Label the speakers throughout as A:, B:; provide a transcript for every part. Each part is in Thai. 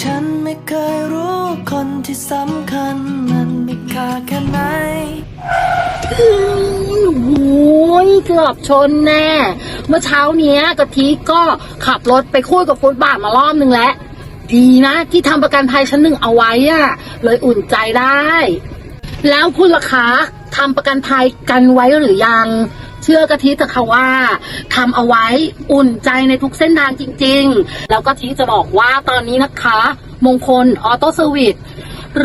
A: ฉันไม่เคยรู้คนที่สำคัญมันมีค่าแค่ไหน
B: โอ้ยเกือบชนแน่ เมื่อเช้าเนี้ยกะทิก็ขับรถไปคุยกับฟุตบาทมารอบนึงแล้ว ดีนะที่ทำประกันภัยชั้นหนึ่งเอาไว้อะเลยอุ่นใจได้ แล้วคุณล่ะคะทำประกันภัยกันไว้หรือยัง เชื่อกะทิเถอะค่ะว่าทำเอาไว้อุ่นใจในทุกเส้นทางจริง ๆ แล้วกะทิจะบอกว่าตอนนี้นะคะ มงคลออโต้เซอร์วิส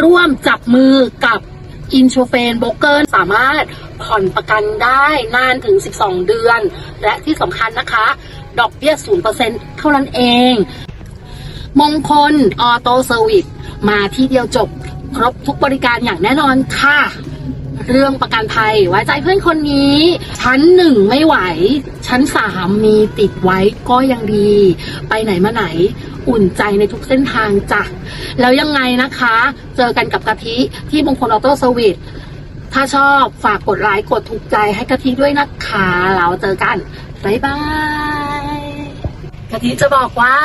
B: ร่วมจับมือกับอินโชเฟนโบรกเกอร์สามารถผ่อนประกันได้นานถึง 12 เดือน และที่สำคัญนะคะ ดอกเบี้ย 0%เท่านั้นเอง มงคลออโต้เซอร์วิสมาที่เดียวจบครบทุกบริการอย่างแน่นอนค่ะ เรื่องประกันภัยไว้ใจเพื่อนคนนี้ ชั้นหนึ่งไม่ไหว ชั้นสามมีติดไว้ก็ยังดี ไปไหนมาไหนอุ่นใจในทุกเส้นทางจ้ะแล้วยังไงนะคะ เจอกันกับกะทิที่มงคลออโต้เซอร์วิสถ้าชอบฝากกดไลค์กดถูกใจให้กะทิด้วยนะคะเราเจอกันบ๊ายบายกะทิจะบอกว่า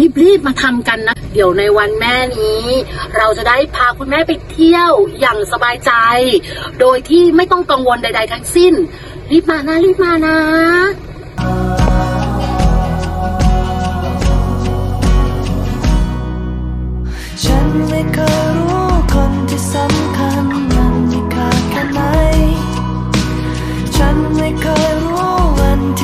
B: รีบๆมาทำกันนะ เดี๋ยวในวันแม่นี้ เราจะได้พาคุณแม่ไปเที่ยวอย่างสบายใจ โดยที่ไม่ต้องกังวลใด ๆ ทั้งสิ้น รีบมานะรีบมานะ
A: ฉันไม่เคย